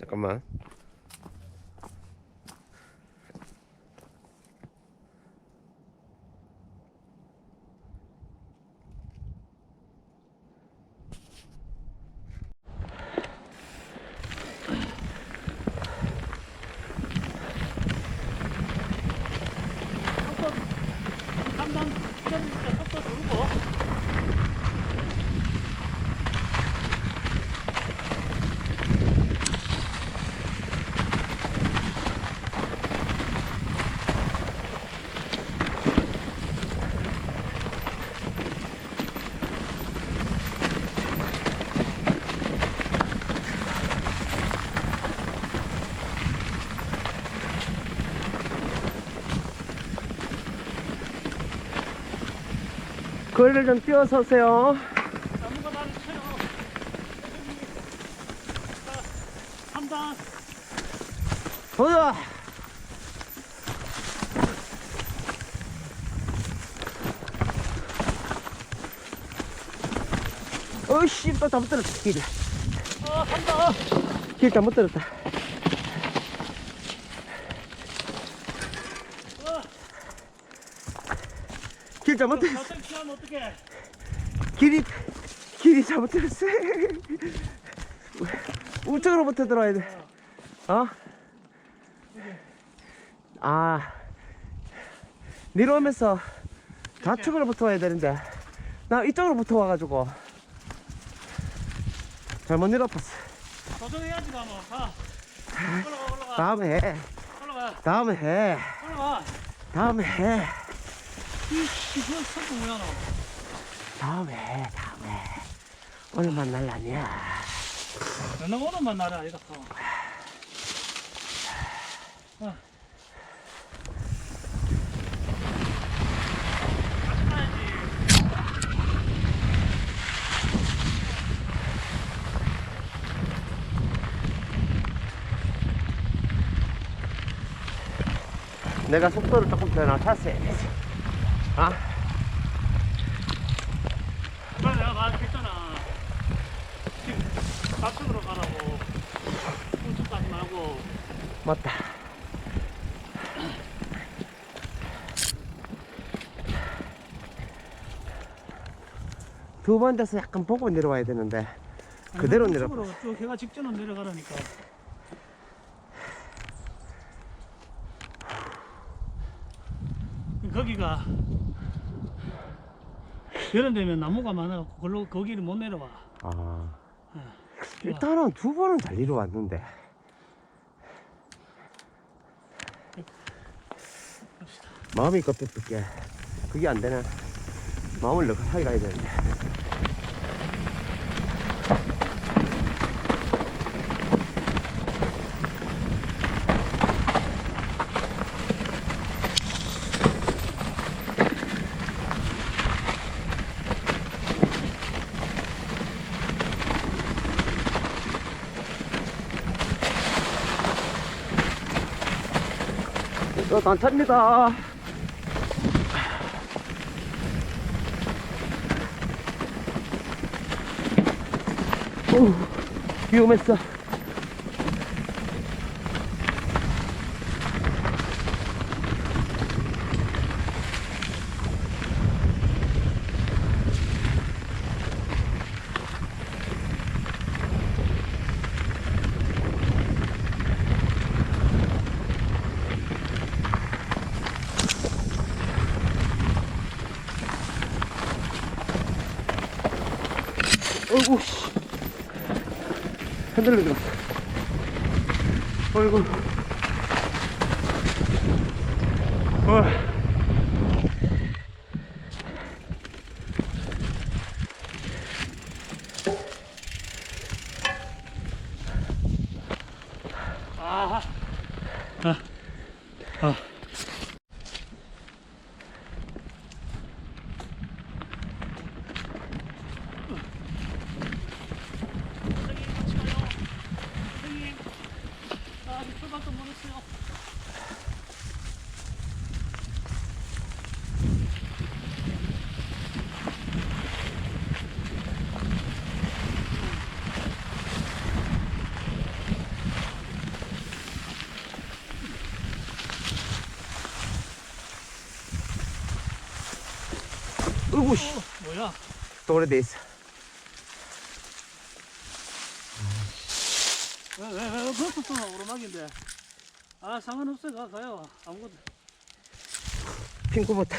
잠깐만. 한번 기다리니까 속도 누르고 거리를 좀 띄워서 오세요. 나무가 나를 쳐요. 자, 3단 보자. 어이씨, 또 잘못 들었다, 길이. 어, 3단 길 잘못 들었다. 어, 길 잘못 들었어. 갑자기 피하면 어떡해 길이, 길이 잘못 들었어. 우측으로부터 들어야 돼. 어? 아, 내려오면서 좌측으로부터 와야 되는데, 나 이쪽으로부터 와가지고, 잘못 내려봤어. 도전해야지 나무 가 올라가 올라가 다음에 해. 올라가 다음에 해. 올라가 다음에 해. 그건 성공 뭐야 너 다음에 해. 다음에. 오늘 만날 아니야. 너는 오늘 만 나라 이거 또. 어. 내가 속도를 조금 더 낮췄어야 돼. 아, 그래 내가 말했잖아. 지금 좌측으로 가라고. 우측 가지 말고. 맞다. 두번 돼서 약간 보고 내려와야 되는데 그대로 내려. 우측으로 쭉 해가 직전으로 내려가라니까. 거기가 여름 되면 나무가 많아 걸로 거기를 못 내려와 아, 어. 일단은 두 번은 잘 내려왔는데 갑시다. 마음이 급했게 그게 안 되네. 마음을 넉하게 가야 되는데. 또 단차입니다. 오, 위험했어. 흔들려 들었어. 어이구. 어. 아하 아, 아. 선생님 같이 가요 선생님 아, 아직 출발 좀 못했어요 오씨 어, 뭐야? 또 오래돼 있어 왜, 왜, 왜, 그것도 또 오르막인데. 아, 상관없어. 가, 가요. 아무것도. 핑크버터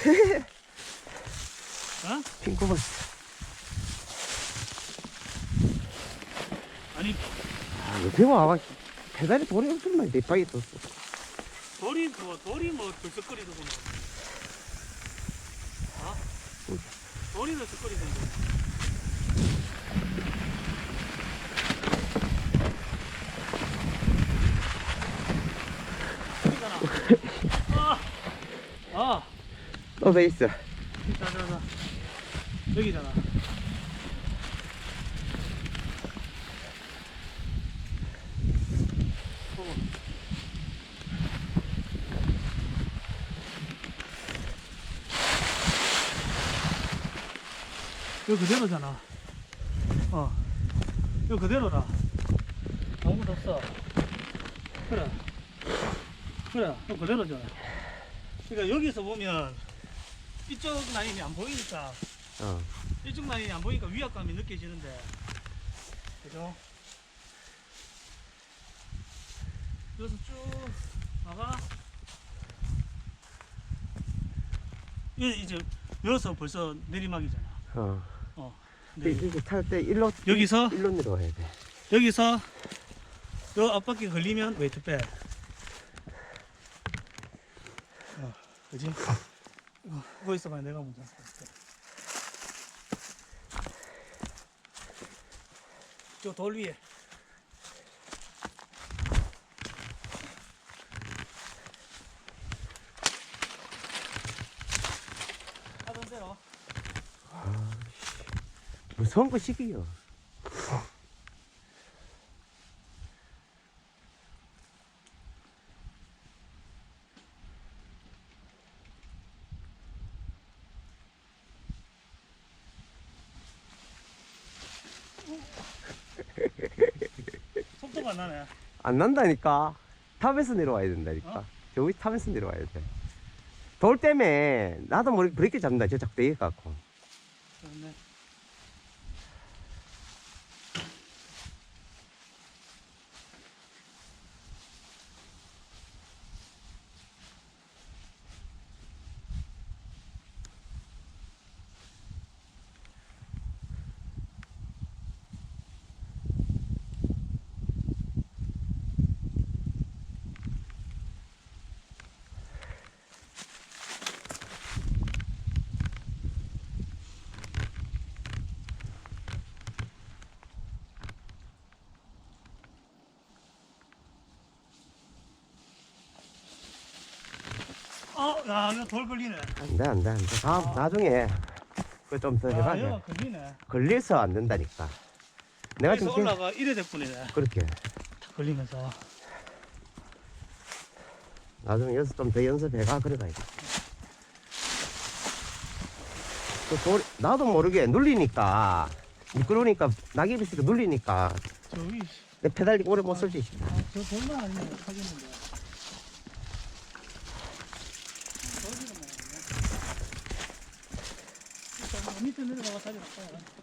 어? 핑크버터 아니, 아 옆에 와봐 페달이 돌이 엄청나게 대파게 떴어 돌이, 뭐, 돌이 뭐, 들썩거리더구만. 어? 돌이 들썩거리던데. 여기잖아. 아! 아! 또돼 있어 자, 자, 자. 여기잖아. 보고. 이거 그대로잖아. 어. 이거 그대로라. 아무것도 없어. 그래. 그래. 이거 그대로잖아. 그러니까 여기서 보면 이쪽 라인이 안 보이니까 어. 이쪽 라인이 안 보이니까 위압감이 느껴지는데 그죠? 여기서 쭉 나가 이제 여기서 벌써 내리막이잖아 어. 어. 근데 근데 이렇게 탈때 일로 여기서? 일로 내려와야 돼 여기서 요 앞바퀴 걸리면 웨이트 빼 어, 그지? 어, 거기 있어봐 내가 먼저 할게. 저돌 위에. 하던 대로 무서운 거 시기요 속도가 안 나네. 안 난다니까. 탑에서 내려와야 된다니까. 어? 저기 탑에서 내려와야 돼 돌 때문에 나도 모르게 브레이크 잡는다. 저 작대기 갖고 그렇네 어, 야, 이거 돌 걸리네. 안돼 안돼 안돼 다음 나중에 그거 좀더 해봐 아, 이거 걸리네. 걸려서 안 된다니까 내가 여기서 지금 계속 올라가 이래 됐뿐이네. 그렇게 탁 걸리면서. 나중에 여기서 좀 더 연습해가 그래가야지 그 돌, 나도 모르게 눌리니까 미끄러우니까 낙엽이 있으니까 눌리니까 저기, 내 페달리 오래 못 쓸지 아, 저 돌만 아니면 하겠는데. 저기는 뭐. 다리 없어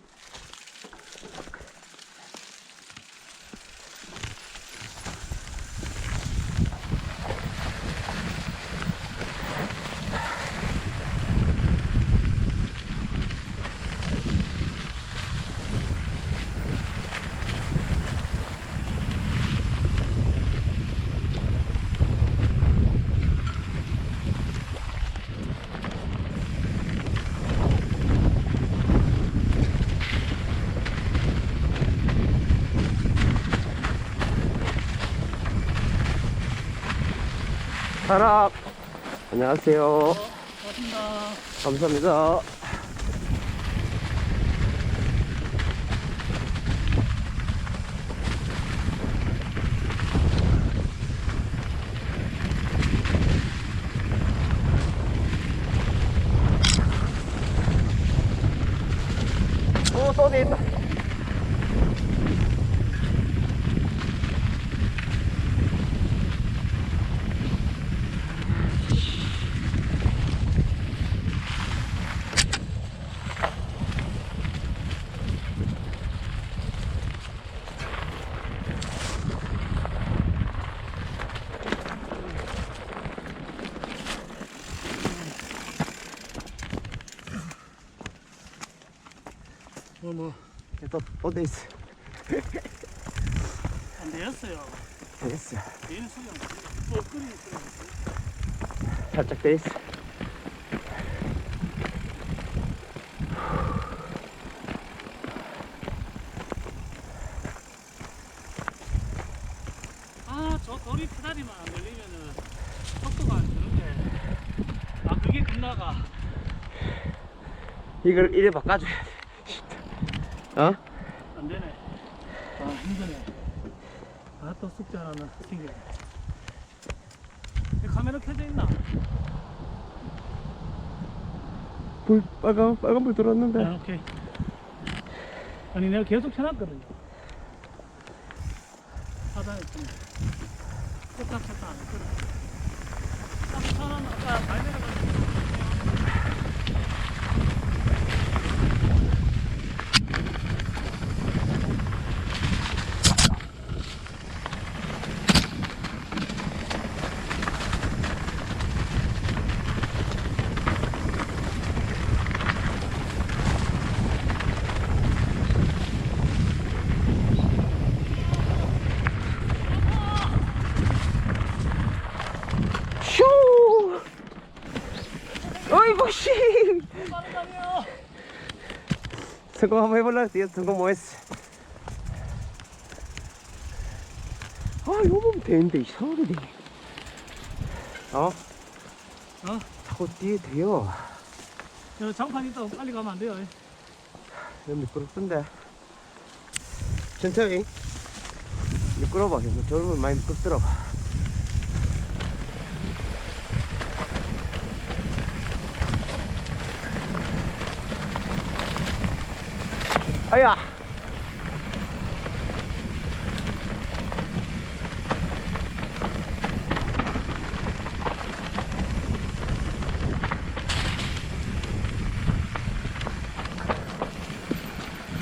요. 하락 안녕하세요 어, 고맙습니다. 감사합니다 오, 또 있다. 뭐, 뭐, 또, 또돼 있어. 안 되었어요. 됐어. 얘는 소리 안 나. 뭐, 끓이는 소리 안 나. 살짝 돼 있어. 아, 저 돌이 페달이만 안 걸리면은 속도가 안 드는데. 아, 그게 겁나가. 이걸 이래 바꿔줘야 돼. 어? 안 되네. 아, 힘드네. 아, 또 숙제 하나는 튕겨. 카메라 켜져 있나? 불, 빨간, 빨간 불 들어왔는데. 아, 오케이. 아니, 내가 계속 켜놨거든요. 하단에 좀. 껐다 켰다 안 했거든. 딱 켜놓으면 아까 발 내려가지고. 슈! 어이구, 씨! 빠르다며! 성공 한번 해볼라 했더니 성공 뭐 했어? 아, 이거 보면 되는데, 이상하게 되네. 어? 어? 자꾸 뒤에 돼요. 저 장판 있다고 빨리 가면 안 돼요. 너무 미끄럽던데. 천천히. 미끄러워. 저러면 많이 미끄럽더라고. 아야!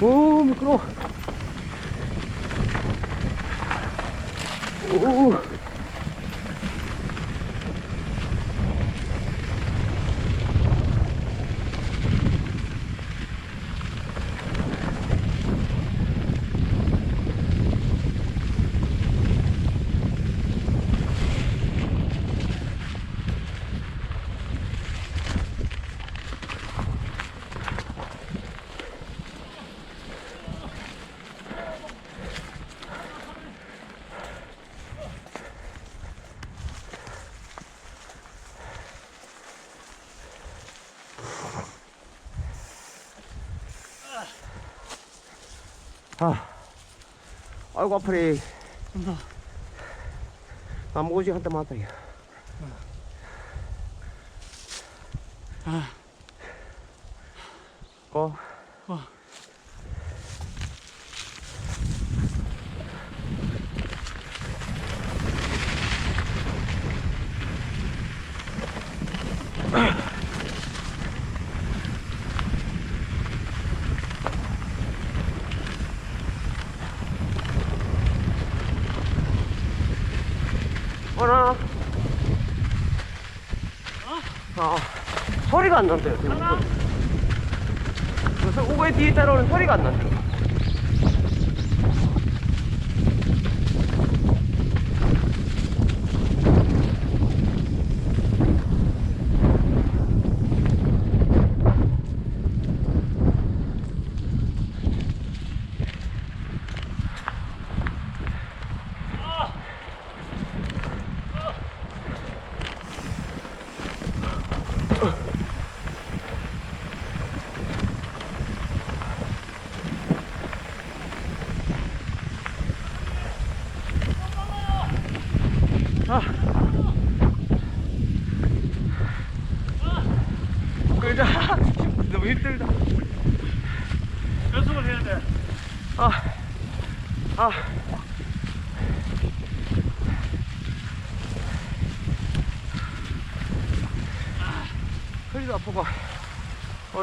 오, 미끄러워. 오. 아. 아이고, 아프리. 좀 더. 나무고지 한대 맞다, 이거. 아, 고. 어. 어 나. 어? 소리가 안 난대요, 지금. 그래서 우에 뒤에 따라오는 소리가 안 난대요.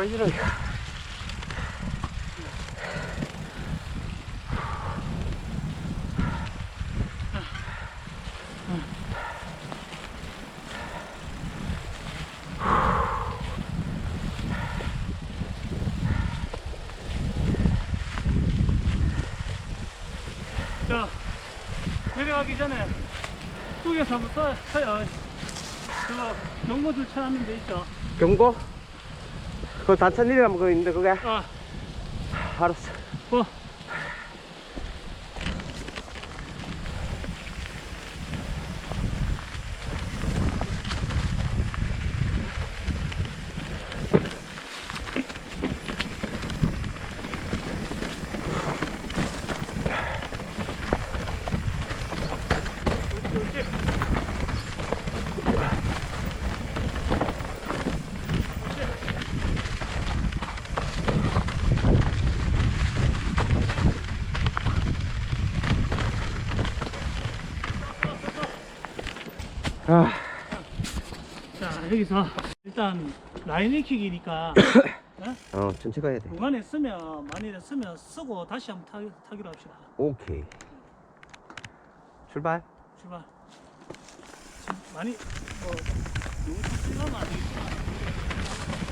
왜 이래 자, 내려가기 전에 쪽에서부터 쳐요. 저 경고 주차하는 데 있죠. 경고? 그 단차 내려가면 그거 있는데 그게. 아, 알았어. 뭐. 여기서 일단 라인 익히기니까 어 천천히 가야 돼 구간에 쓰면 만일에 쓰면 쓰고 다시 한번 타, 타기로 합시다. 오케이 출발 출발. 지금 많이 뭐 너무 찔러면 안 되겠지만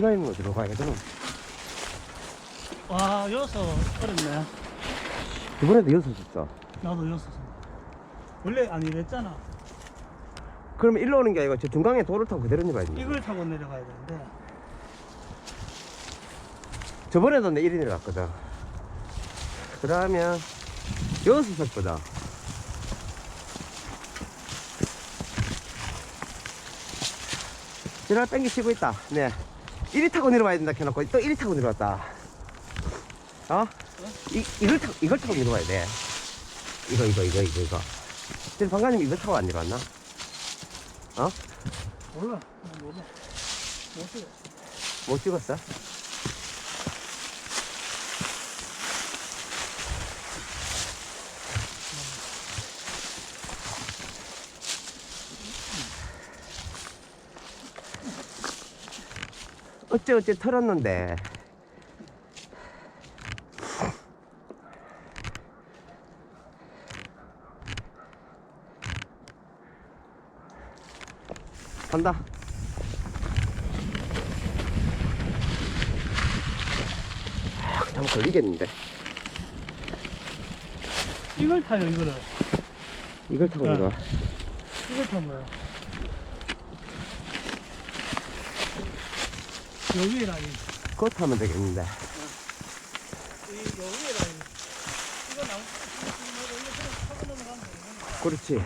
거 들어가야 되는 와 여기서 어렵네. 이번에도 여섯 있어. 나도 여기서 원래 안 이랬잖아. 그러면 일로 오는 게 아니고 저 중강에 돌을 타고 그대로 내려가야? 돼 이걸 타고 내려가야 되는데. 저번에도 내 1위 내려갔거든. 그러면 여섯 섰거든 지랄 뺑기 치고 있다. 네 1위 타고 내려와야 된다 해놓고 또 1위 타고 내려왔다 어? 이, 이걸 타고 이걸 타고 내려와야 돼 이거 이거 이거 이거 이거 지금 방가님 이거 타고 안 내려왔나? 어? 몰라. 난 몰라. 못 찍어. 못 찍었어? 어째 어째 털었는데. 간다. 아, 그냥 걸리겠는데. 이걸 타요 이거를. 이걸 타고 야. 내가 이걸 타면 여기 라인. 그거 타면 되겠는데 이 여기 라인. 이거 나무 그렇지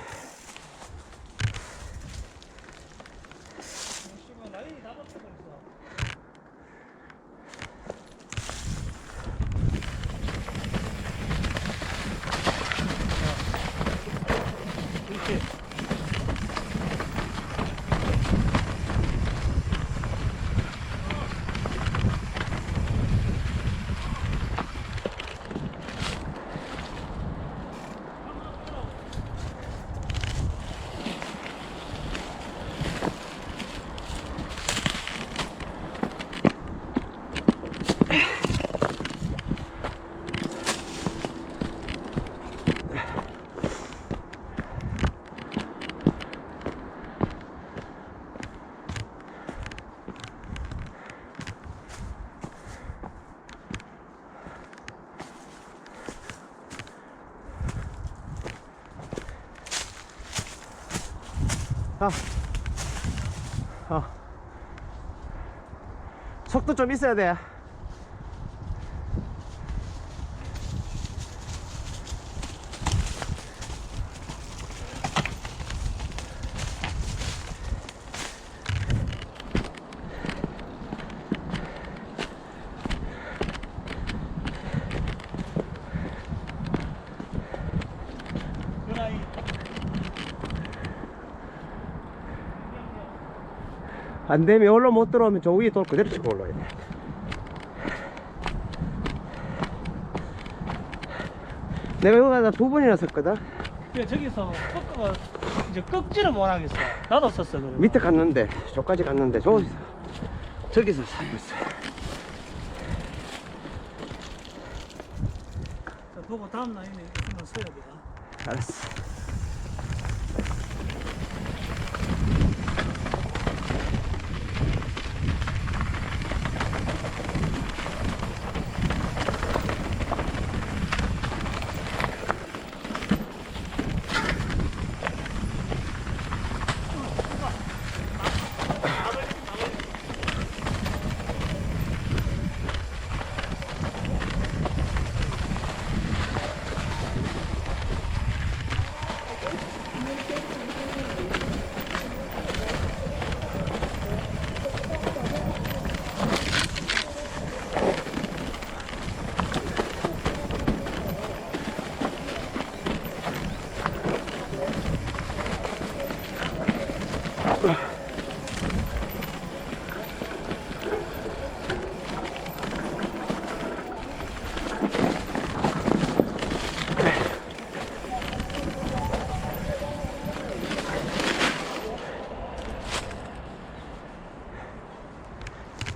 속도 좀 있어야 돼. 요 라인. 안 되면 올라 못 들어오면 저 위에 돌 그대로 치고 올라야 돼. 내가 여기 가다 두 번이나 섰거든. 그래 저기서 꺾어 이제 꺾지를 못하겠어. 나도 썼어 그래. 밑에 갔는데 저까지 갔는데 저 저기서 살렸어 자, 보고 다음 라인에 한번 서야 돼. 알았어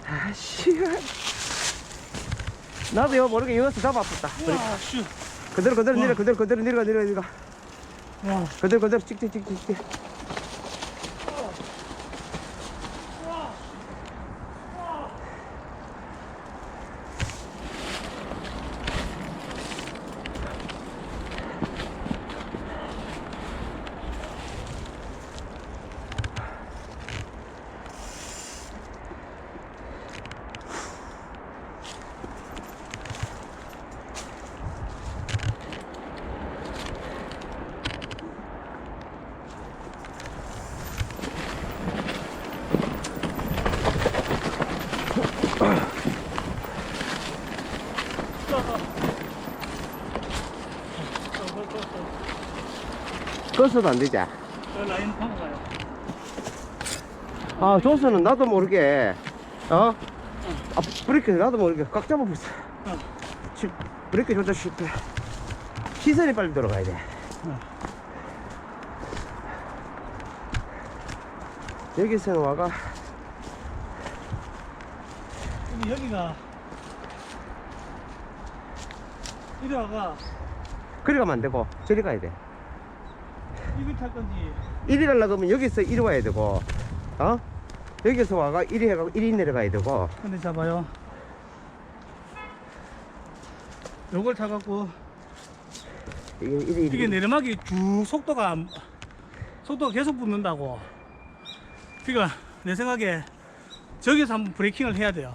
아씨 나도 이거 모르게 이어서 잡아봤다 와, 슈. 그대로 그대로 와. 내려 그대로 그대로 내려가 내려가 내려가 와. 그대로 그대로 찍찍 찍찍 찍 꺼서도 안 되지 저 라인 타고 가요. 아 조수는 나도 모르게 어? 아 브레이크 나도 모르게 꽉 잡아버렸어 어. 시- 브레이크 조절 실패 시선이 빨리 들어가야 돼 어. 여기서는 와가 근데 여기가 이리 와가 그리 가면 안 되고 저리 가야 돼 이걸 탈 건지 이리 가려고 하면 여기서 이리 와야 되고 어? 여기서 와가 이리 해가고 이리 내려가야 되고 근데 잡아요. 요걸 타갖고 이게 이리 이리 이게 내리막이 쭉 속도가 안- 속도가 계속 붙는다고. 그러니까 내 생각에 저기서 한번 브레이킹을 해야 돼요.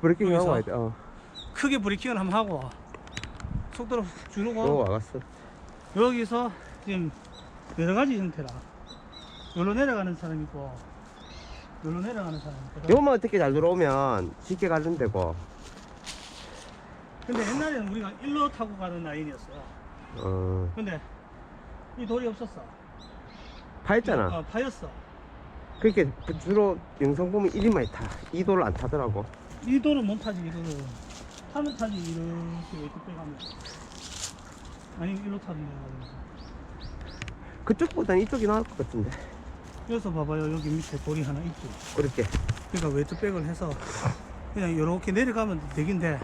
브레이킹 하고? 와야 돼 어. 크게 브레이킹을 한번 하고 속도를 줄이고 와갔어 여기서 지금 여러 가지 형태라. 여기로 내려가는 사람 있고 여기로 내려가는 사람 있고. 요만 어떻게 잘 들어오면 쉽게 가는 데고 근데 옛날에는 우리가 일로 타고 가는 라인이었어요. 어 근데 이 돌이 없었어. 파였잖아 어, 파였어. 그렇게 주로 영상 보면 이리 많이 타이 도를 안 타더라고 이 돌은 못 타지, 이 돌은. 타면 타지, 이렇게 웨이트 빼가면. 아니, 일로 타면 돼요. 그쪽보다는 이쪽이 나을 것 같은데 여기서 봐봐요. 여기 밑에 돌이 하나 있죠. 그렇게 그러니까 웨이트백을 해서 그냥 이렇게 내려가면 되긴 돼.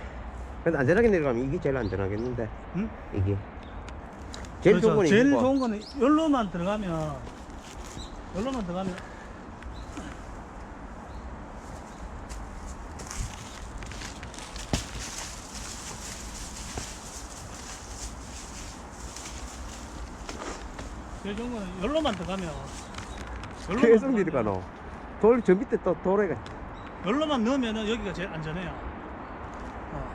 근데 안전하게 내려가면 이게 제일 안전하겠는데 응? 이게 제일 좋은 건 제일 좋은 거는 여기로만 들어가면 여기로만 들어가면 거는 여기로만 들어가면 여기로만 계속 들어가면- 내려가노 돌 저 밑에 또 돌에가 열로만 넣으면은 여기가 제일 안전해요. 어.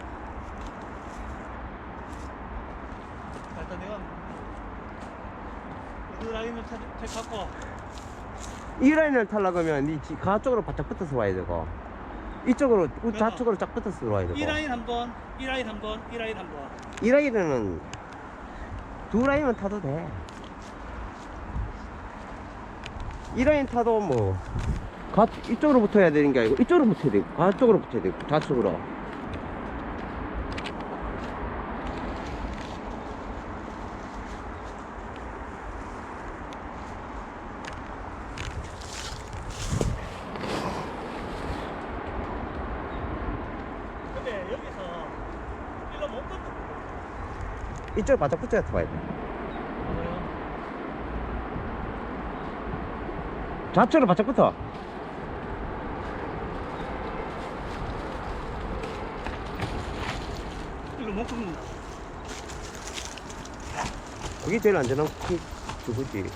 자, 일단 내가 그 라인을 타- 택하고 이 라인을 타려고 하면 이 지- 가쪽으로 바짝 붙어서 와야 되고 이쪽으로 우- 좌측으로 쫙 붙어서 들어와야 되고 이 라인 한 번, 이 라인 한 번, 이 라인 한 번. 이 라인은 두 라인만 타도 돼. 1라인 타도 뭐 이쪽으로 붙어야 되는 게 아니고 이쪽으로 붙어야 되고 가쪽으로 붙어야 되고 좌쪽으로. 이쪽에 바짝 붙여야 타봐야 돼 좌측으로 바짝 붙어. 일로 못 굽는다. 여기 제일 안전한 키 두구지.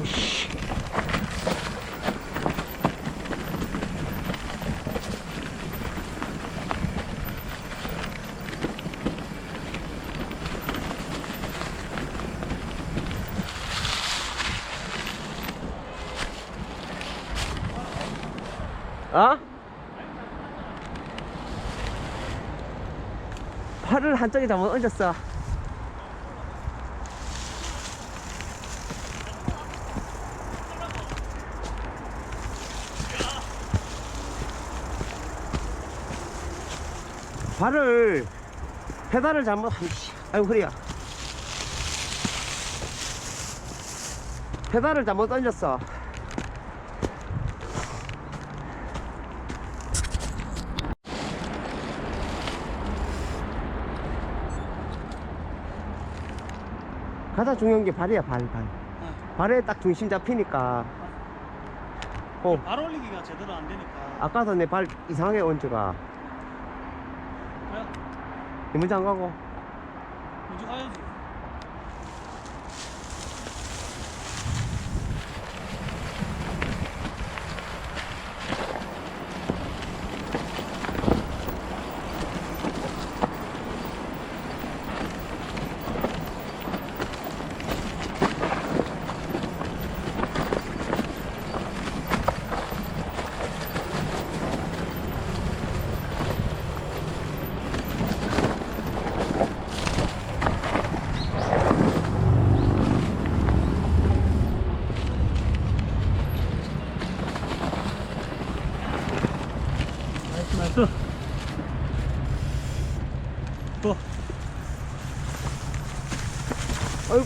오씨. 어? 팔을 한쪽에 잘못 얹었어. 발을 페달을 잘못 아이고 허리야. 페달을 잘못 던졌어 가장 중요한 게 발이야 발 발. 발에 딱 중심 잡히니까. 어. 발 올리기가 제대로 안 되니까. 아까도 내 발 이상하게 얹어가. 그래, 이문장 안 가고. 먼저 가야지.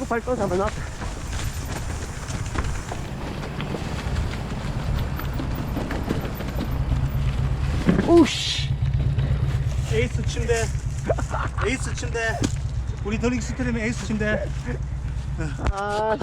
발또 잡아놨다 오우씨 에이스 침대. 에이스 침대. 우리 더링 스트림의 에이스 침대. 아